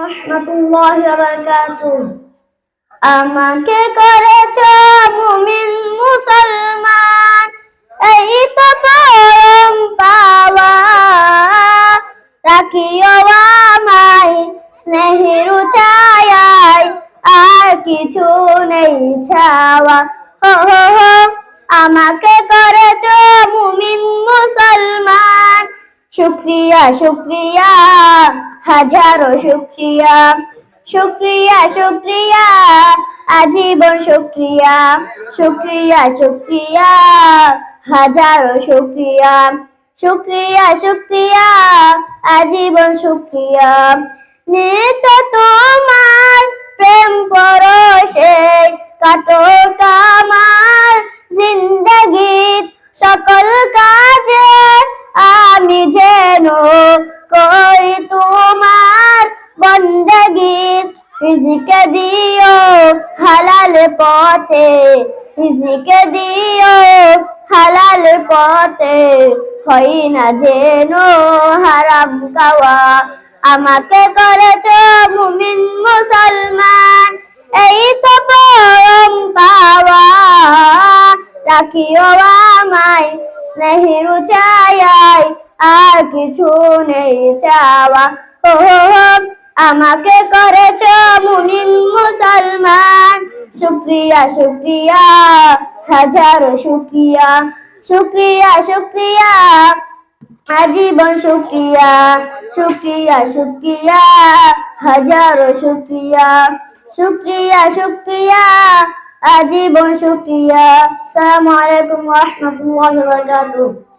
রহমতুল্লাহি আমাকে করেছ মুমিন মুসলমান। এই তো পরম পাওয়া। রাখিও আমায় স্নেহের ছায়ায়, আর কিছু নেই ছাওয়া। হো হো হো, আমাকে করেছ মুমিন মুসলমান। শুক্রিয়া শুক্রিয়া। হাজারো শুক্রিয়া। শুক্রিয়া শুক্রিয়া, আজীবন শুক্রিয়া। শুক্রিয়া শুক্রিয়া, হাজারো শুক্রিয়া। শুক্রিয়া শুক্রিয়া, আজীবন শুক্রিয়া। নিত তোমার প্রেম পরশে কাতর কামার জিন্দগির সকল কাজে আমি যেন রিজিকে দিও হালাল পথে, রিজিকে দিও হালাল পথে। হই না যেন হারাম খাওয়া। আমাকে করেছ মুমিন মুসলমান, এই তো পরম পাওয়া। রাখিও আমায় স্নেহের ছায়ায়, আর কিছু নেই চাওয়া। ও আমাকে মুমিন মুসলমান। শুক্রিয়া শুক্রিয়া। হাজারো শুক্রিয়া। শুক্রিয়া শুক্রিয়া। আজীবন শুক্রিয়া। শুক্রিয়া শুক্রিয়া। হাজারো শুক্রিয়া। শুক্রিয়া শুক্রিয়া। আজীবন শুক্রিয়া। আসসালামু আলাইকুম ওয়া রাহমাতুল্লাহি ওয়া বারাকাতুহু।